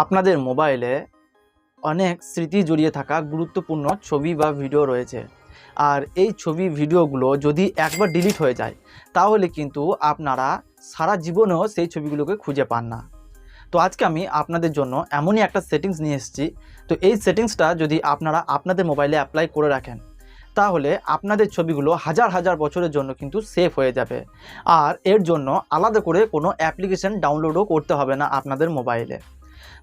আপনাদের মোবাইলে অনেক স্মৃতি জড়িয়ে থাকা গুরুত্বপূর্ণ ছবি বা ভিডিও রয়েছে। আর এই ছবি, ভিডিওগুলো যদি একবার ডিলিট হয়ে যায়, তাহলে কিন্তু আপনারা সারা জীবনেও সেই ছবিগুলোকে খুঁজে পান না। তো আজকে আমি আপনাদের জন্য এমনই একটা সেটিংস নিয়ে এসেছি। তো এই সেটিংসটা যদি আপনারা আপনাদের মোবাইলে অ্যাপ্লাই করে রাখেন, তাহলে আপনাদের ছবিগুলো হাজার হাজার বছরের জন্য কিন্তু সেভ হয়ে যাবে। আর এর জন্য আলাদা করে কোনো অ্যাপ্লিকেশন ডাউনলোডও করতে হবে না আপনাদের মোবাইলে।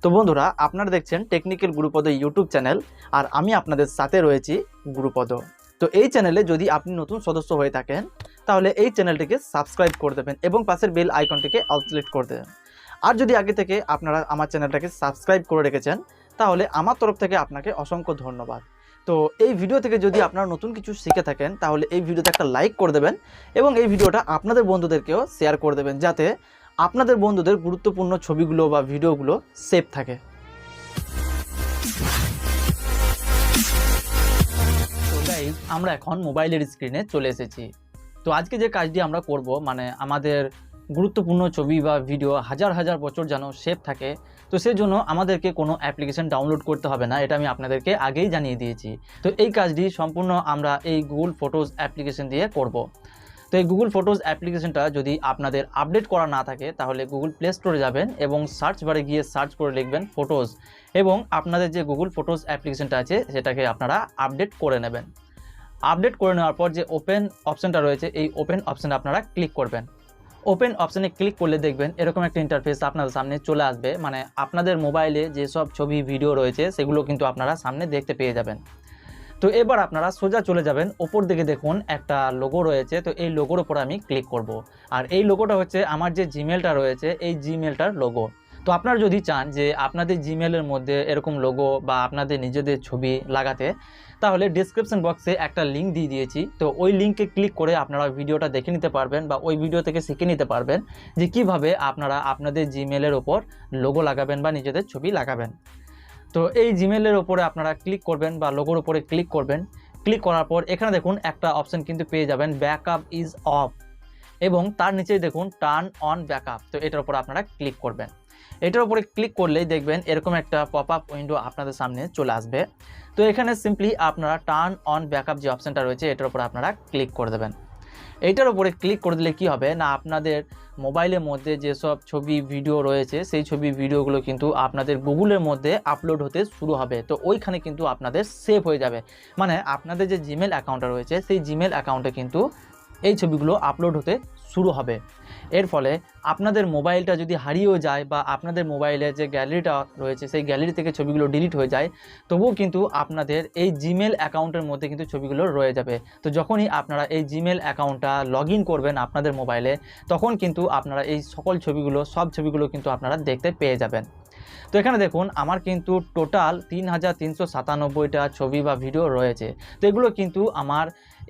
তো বন্ধুরা, আপনারা দেখছেন টেকনিক্যাল গুরুপদ ইউটিউব চ্যানেল আর আমি আপনাদের সাথে রয়েছি গুরুপদ তো এই চ্যানেলে যদি আপনি নতুন সদস্য হয়ে থাকেন, তাহলে এই চ্যানেলটিকে সাবস্ক্রাইব করে দেবেন এবং পাশের বেল আইকনটিকে অল সিলেক্ট করে দেবেন। আর যদি আগে থেকে আপনারা আমার চ্যানেলটাকে সাবস্ক্রাইব করে রেখেছেন, তাহলে আমার তরফ থেকে আপনাকে অসংখ্য ধন্যবাদ। তো এই ভিডিও থেকে যদি আপনারা নতুন কিছু শিখে থাকেন, তাহলে এই ভিডিওতে একটা লাইক করে দেবেন এবং এই ভিডিওটা আপনাদের বন্ধুদেরকেও শেয়ার করে দেবেন, যাতে আপনাদের বন্ধুদের গুরুত্বপূর্ণ ছবিগুলো বা ভিডিওগুলো সেভ থাকে। আমরা এখন মোবাইলের স্ক্রিনে চলে এসেছি। তো আজকে যে কাজটি আমরা করব মানে আমাদের গুরুত্বপূর্ণ ছবি বা ভিডিও হাজার হাজার বছর যেন সেভ থাকে, তো সেই জন্য আমাদেরকে কোনো অ্যাপ্লিকেশন ডাউনলোড করতে হবে না, এটা আমি আপনাদেরকে আগেই জানিয়ে দিয়েছি। তো এই কাজটি সম্পূর্ণ আমরা এই গুগল ফটোজ অ্যাপ্লিকেশন দিয়ে করব। তো এই গুগল ফটোজ অ্যাপ্লিকেশনটা যদি আপনাদের আপডেট করা না থাকে, তাহলে গুগল প্লে স্টোরে যাবেন এবং সার্চ বারে গিয়ে সার্চ করে লিখবেন ফটোজ এবং আপনাদের যে গুগল ফটোজ অ্যাপ্লিকেশনটা আছে, সেটাকে আপনারা আপডেট করে নেবেন। আপডেট করে নেওয়ার পর যে ওপেন অপশানটা রয়েছে, এই ওপেন অপশানে আপনারা ক্লিক করবেন। ওপেন অপশানে ক্লিক করলে দেখবেন এরকম একটা ইন্টারফেস আপনাদের সামনে চলে আসবে। মানে আপনাদের মোবাইলে যেসব ছবি ভিডিও রয়েছে, সেগুলো কিন্তু আপনারা সামনে দেখতে পেয়ে যাবেন। তো এবার আপনারা সোজা চলে যাবেন, ওপর দিকে দেখুন একটা লোগো রয়েছে, তো এই লোগোর ওপর আমি ক্লিক করব। আর এই লোগোটা হচ্ছে আমার যে জিমেলটা রয়েছে, এই জিমেলটার লোগো তো আপনারা যদি চান যে আপনাদের জিমেলের মধ্যে এরকম লোগো বা আপনাদের নিজেদের ছবি লাগাতে, তাহলে ডিসক্রিপশন বক্সে একটা লিঙ্ক দিয়ে দিয়েছি। তো ওই লিঙ্কে ক্লিক করে আপনারা ভিডিওটা দেখে নিতে পারবেন বা ওই ভিডিও থেকে শিখে নিতে পারবেন যে কীভাবে আপনারা আপনাদের জিমেলের ওপর লোগো লাগাবেন বা নিজেদের ছবি লাগাবেন। তো এই জিমেলের ওপরে আপনারা ক্লিক করবেন বা লোগোর ওপরে ক্লিক করবেন। ক্লিক করার পর এখানে দেখুন একটা অপশন কিন্তু পেয়ে যাবেন ব্যাকআপ ইজ অফ এবং তার নিচেই দেখুন টার্ন অন ব্যাকআপ তো এটার উপর আপনারা ক্লিক করবেন। এটার উপরে ক্লিক করলেই দেখবেন এরকম একটা পপ আপ উইন্ডো আপনাদের সামনে চলে আসবে। তো এখানে সিম্পলি আপনারা টার্ন অন ব্যাকআপ যে অপশানটা রয়েছে, এটার উপর আপনারা ক্লিক করে দেবেন। এইটার উপরে ক্লিক করে দিলে কি হবে? না, আপনাদের মোবাইলের মধ্যে যেসব ছবি ভিডিও রয়েছে, সেই ছবি ভিডিওগুলো কিন্তু আপনাদের গুগলের মধ্যে আপলোড হতে শুরু হবে। তো ওইখানে কিন্তু আপনাদের সেভ হয়ে যাবে। মানে আপনাদের যে জিমেল অ্যাকাউন্টটা রয়েছে, সেই জিমেল অ্যাকাউন্টে কিন্তু এই ছবিগুলো আপলোড হতে শুরু হবে। এর ফলে আপনাদের মোবাইলটা যদি হারিয়েও যায় বা আপনাদের মোবাইলে যে গ্যালারিটা রয়েছে, সেই গ্যালারি থেকে ছবিগুলো ডিলিট হয়ে যায়, তবুও কিন্তু আপনাদের এই জিমেল অ্যাকাউন্টের মধ্যে কিন্তু ছবিগুলো রয়ে যাবে। তো যখনই আপনারা এই জিমেল অ্যাকাউন্টটা লগ করবেন আপনাদের মোবাইলে, তখন কিন্তু আপনারা এই সকল ছবিগুলো, সব ছবিগুলো কিন্তু আপনারা দেখতে পেয়ে যাবেন। তো এখানে দেখুন, আমার কিন্তু টোটাল তিন হাজার তিনশো সাতানব্বইটা ছবি বা ভিডিও রয়েছে। তো এগুলো কিন্তু আমার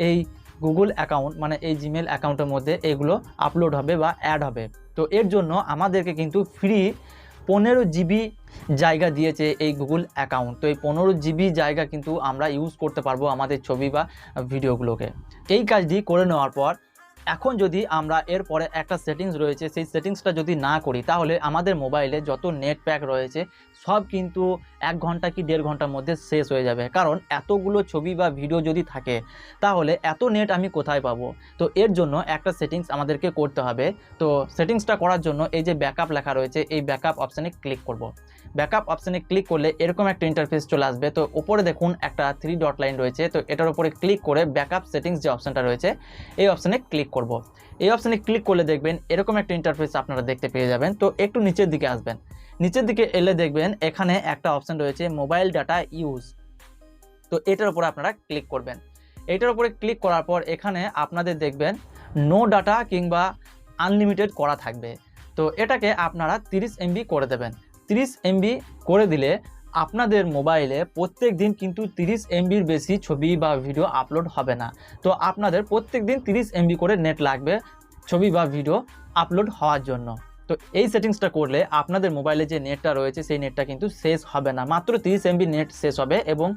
এই গুগল অ্যাকাউন্ট মানে এই জিমেল অ্যাকাউন্টের মধ্যে এগুলো আপলোড হবে বা অ্যাড হবে। তো এর জন্য আমাদেরকে কিন্তু ফ্রি পনেরো জিবি জায়গা দিয়েছে এই গুগল অ্যাকাউন্ট তো এই পনেরো জিবি জায়গা কিন্তু আমরা ইউজ করতে পারব আমাদের ছবি বা ভিডিওগুলোকে এই কাজটি করে নেওয়ার পর এখন যদি আমরা এরপরে একটা সেটিংস রয়েছে, সেই সেটিংসটা যদি না করি, তাহলে আমাদের মোবাইলে যত নেট প্যাক রয়েছে, সব কিন্তু এক ঘণ্টা কি দেড় ঘণ্টার মধ্যে শেষ হয়ে যাবে। কারণ এতগুলো ছবি বা ভিডিও যদি থাকে, তাহলে এত নেট আমি কোথায় পাবো? তো এর জন্য একটা সেটিংস আমাদেরকে করতে হবে। তো সেটিংসটা করার জন্য এই যে ব্যাকআপ লেখা রয়েছে, এই ব্যাকআপ অপশানে ক্লিক করব। ব্যাকআপ অপশানে ক্লিক করলে এরকম একটা ইন্টারফেস চলে আসবে। তো উপরে দেখুন একটা থ্রি ডট লাইন রয়েছে, তো এটার উপরে ক্লিক করে ব্যাকআপ সেটিংস যে অপশানটা রয়েছে, এই অপশানে ক্লিক করব। এই অপশানে ক্লিক করলে দেখবেন এরকম একটা ইন্টারফেস আপনারা দেখতে পেয়ে যাবেন। তো একটু নিচের দিকে আসবেন। নিচের দিকে এলে দেখবেন এখানে একটা অপশান রয়েছে মোবাইল ডাটা ইউজ তো এটার উপরে আপনারা ক্লিক করবেন। এটার উপরে ক্লিক করার পর এখানে আপনাদের দেখবেন নো ডাটা কিংবা আনলিমিটেড করা থাকবে। তো এটাকে আপনারা তিরিশ এমবি করে দেবেন। তিরিশ এমবি করে দিলে আপনাদের মোবাইলে প্রত্যেক দিন কিন্তু তিরিশ এমবির বেশি ছবি বা ভিডিও আপলোড হবে না। তো আপনাদের প্রত্যেক দিন তিরিশ এমবি করে নেট লাগবে ছবি বা ভিডিও আপলোড হওয়ার জন্য। তো এই সেটিংসটা করলে আপনাদের মোবাইলে যে নেটটা রয়েছে, সেই নেটটা কিন্তু শেষ হবে না। মাত্র তিরিশ এমবি নেট শেষ হবে এবং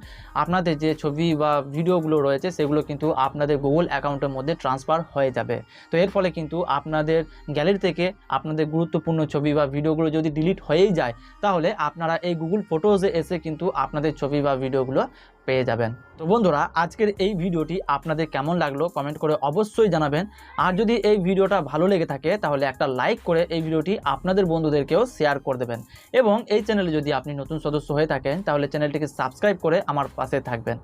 আপনাদের যে ছবি বা ভিডিওগুলো রয়েছে, সেগুলো কিন্তু আপনাদের গুগল অ্যাকাউন্টের মধ্যে ট্রান্সফার হয়ে যাবে। তো এর ফলে কিন্তু আপনাদের গ্যালারি থেকে আপনাদের গুরুত্বপূর্ণ ছবি বা ভিডিওগুলো যদি ডিলিট হয়েই যায়, তাহলে আপনারা এই গুগল ফটোজে এসে কিন্তু আপনাদের ছবি বা ভিডিওগুলো পেয়ে যাবেন। তো বন্ধুরা, আজকের এই ভিডিওটি আপনাদের কেমন লাগল কমেন্ট করে অবশ্যই জানাবেন। আর যদি এই ভিডিওটা ভালো লেগে থাকে, তাহলে একটা লাইক করে এই ভিডিওটি আপনাদের বন্ধুদেরকেও শেয়ার করে দেবেন। এবং এই চ্যানেলে যদি আপনি নতুন সদস্য হয়ে থাকেন, তাহলে চ্যানেলটিকে সাবস্ক্রাইব করে আমার পাশে থাকবেন।